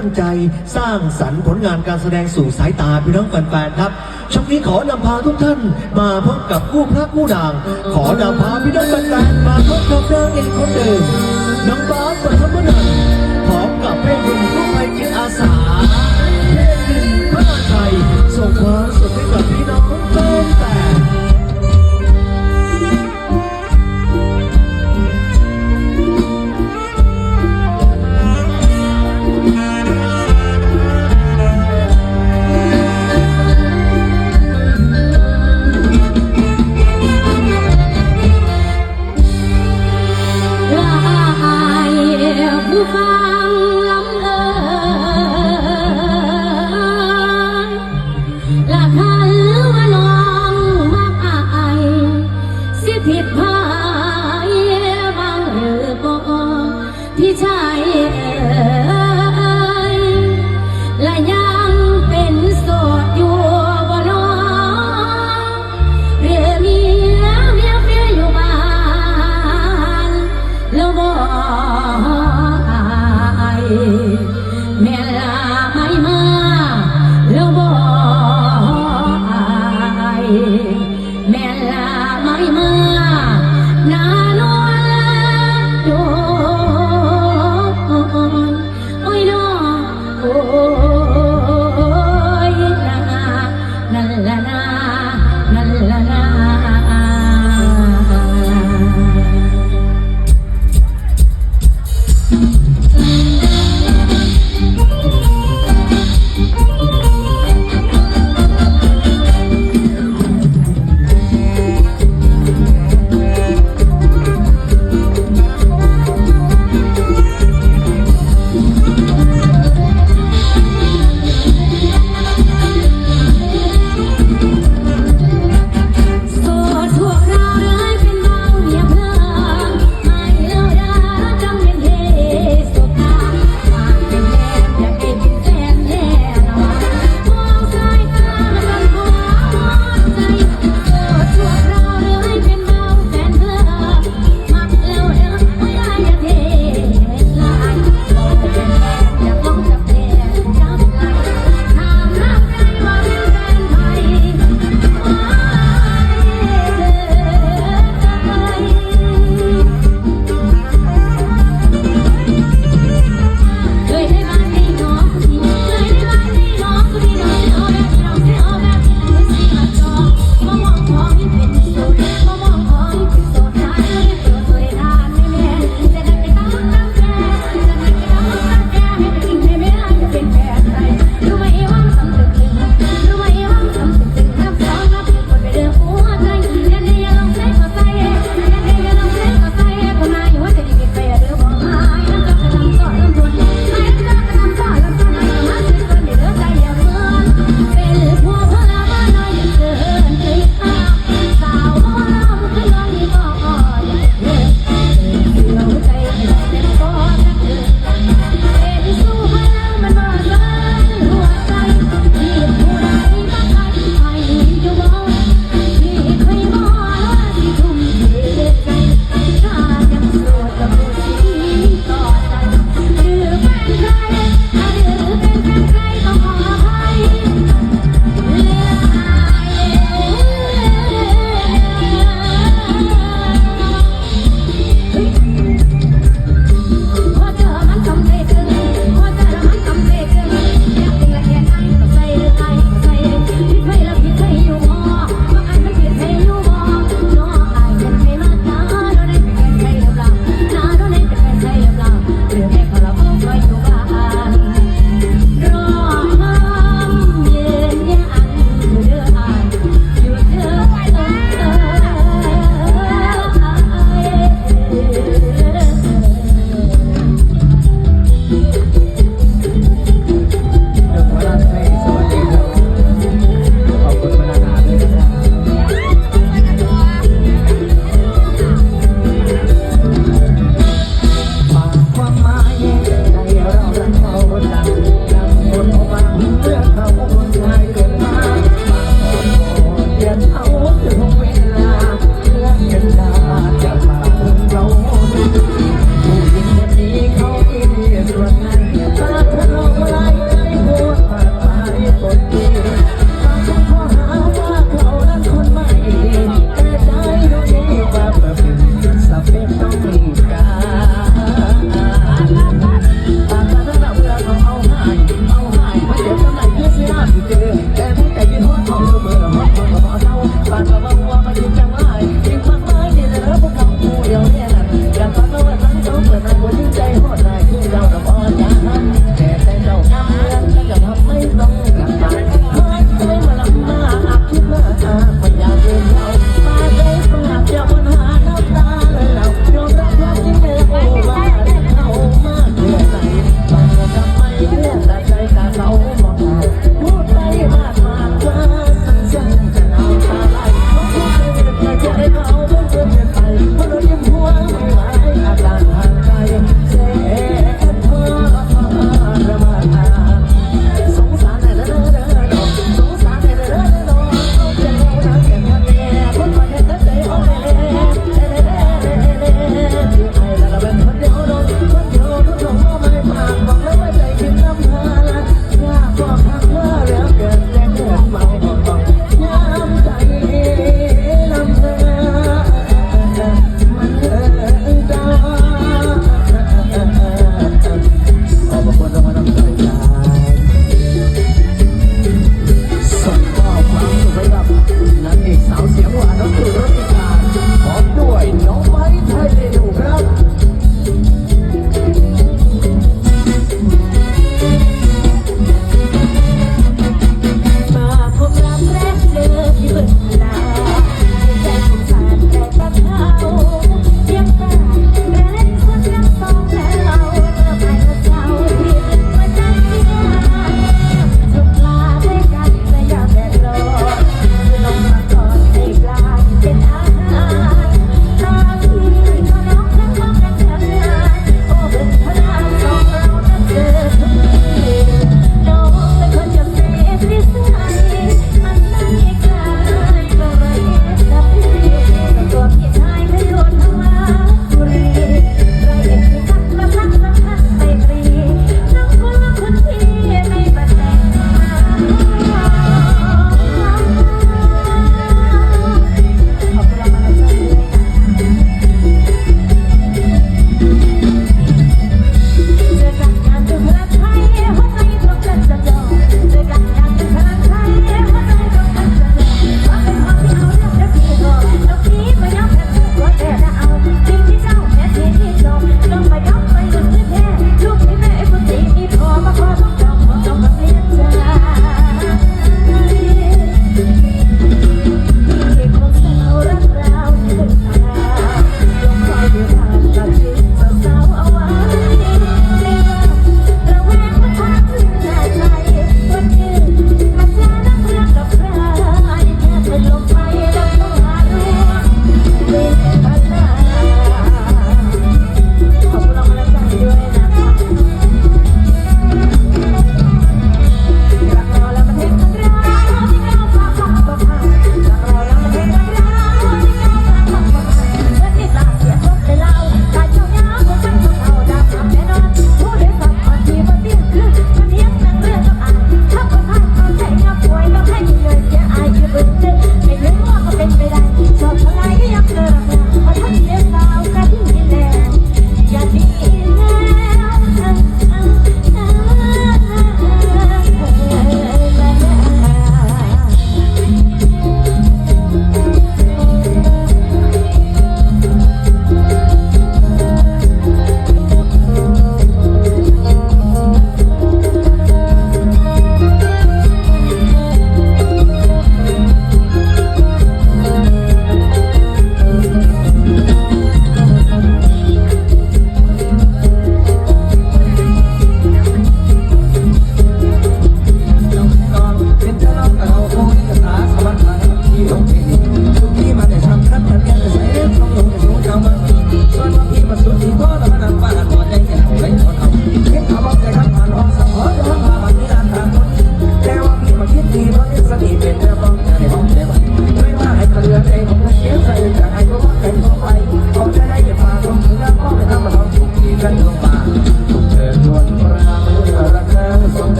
ั้งใจสร้างสรรค์ผลงานการแสดงสู่สายตาพี่น้องแฟนๆครับช่วงนี้ขอนำพาทุกท่าน มาพบกับคู่พระคู่นาง ขอนำพาพี่น้องแฟนๆมาพบกับนางเอกคนเดิมน้องบอสปฐมนันท์พร้อมกับเพลนรุ่นผู้ภัยจิตอาสา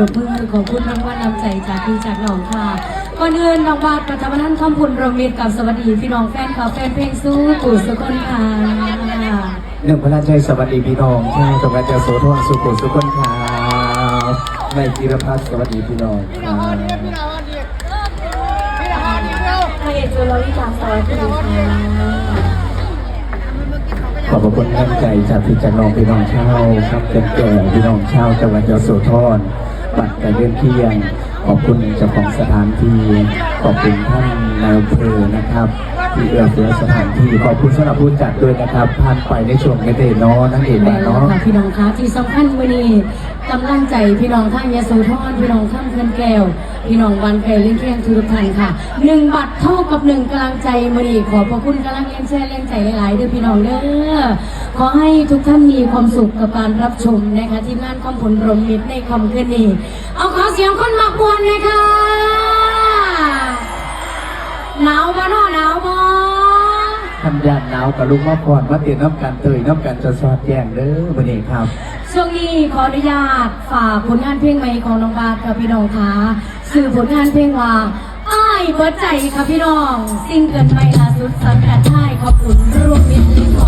รบมือขอบคุณรางวัลนำใจจากพี่จากน้องค่ะก่อนอื่นน้องบาทประธานท่านคำพุนรวมมิตรกับสวัสดีพี่น้องแฟนข่าวแฟนเพลงสู้ตู่สกุลค่ะหนึ่งพระราชสวัสดีพี่น้องชาวจังหวัดยโสธรสุโขสุขคนครับในจิรพัฒน์สวัสดีพี่น้องครับพระเอกจุลวิจารสวัสดีค่ะขอบพระคุณแรงใจจากพี่จากน้องพี่น้องชาวครับเป็นแก่พี่น้องชาวจังหวัดยโสธร บัตรการเดินเที่ยง ขอบคุณเจ้าของสถานที่ ขอบคุณท่านนายอำเภอนะครับ ที่เอื้อเฟื้อสถานที่ขอบคุณสำหรับผู้จัดด้วยนะครับผ่านไปในช่วงเกเดเนาะนั่นเองแม่นเนาะ ค่ะพี่น้องคะที่สำคัญวันนี้กำลังใจพี่น้องท่านยโสธรพี่น้องข้ามเพื่อนแก้ว พี่น้องวันไก่เลี้ยงเที่ยงทุกท่านค่ะหนึ่งบัตรเท่ากับหนึ่งกำลังใจมือนี้ขอบพระคุณกำลังเลี้ยงแช่เลี้ยงใจหลายๆเด้อพี่น้องเด้อขอให้ทุกท่านมีความสุขกับการรับชมนะคะที่งานคำผลรวมมิตรในคำคืนนี้เอาขอเสียงคนมักวนเลยค่ะ หนาวบ่เนาะหนาวบ่ทำยานหนาวกับลุงมะพรมาเตียนน้ำกันเตยน้ำกันจะสอดแย่งเด้อวันนี้ครับ ช่วงนี้ขออนุญาตฝากผลงานเพลงใหม่ของน้องบาทกับพี่น้องคะสื่อผลงานเพลงว่าอ้ายเบิดใจค่ะพี่น้องซิงเกิลใหม่ล่าสุดสังกัดค่ายขอบคุณร่วมมิตรลิงของค่ะ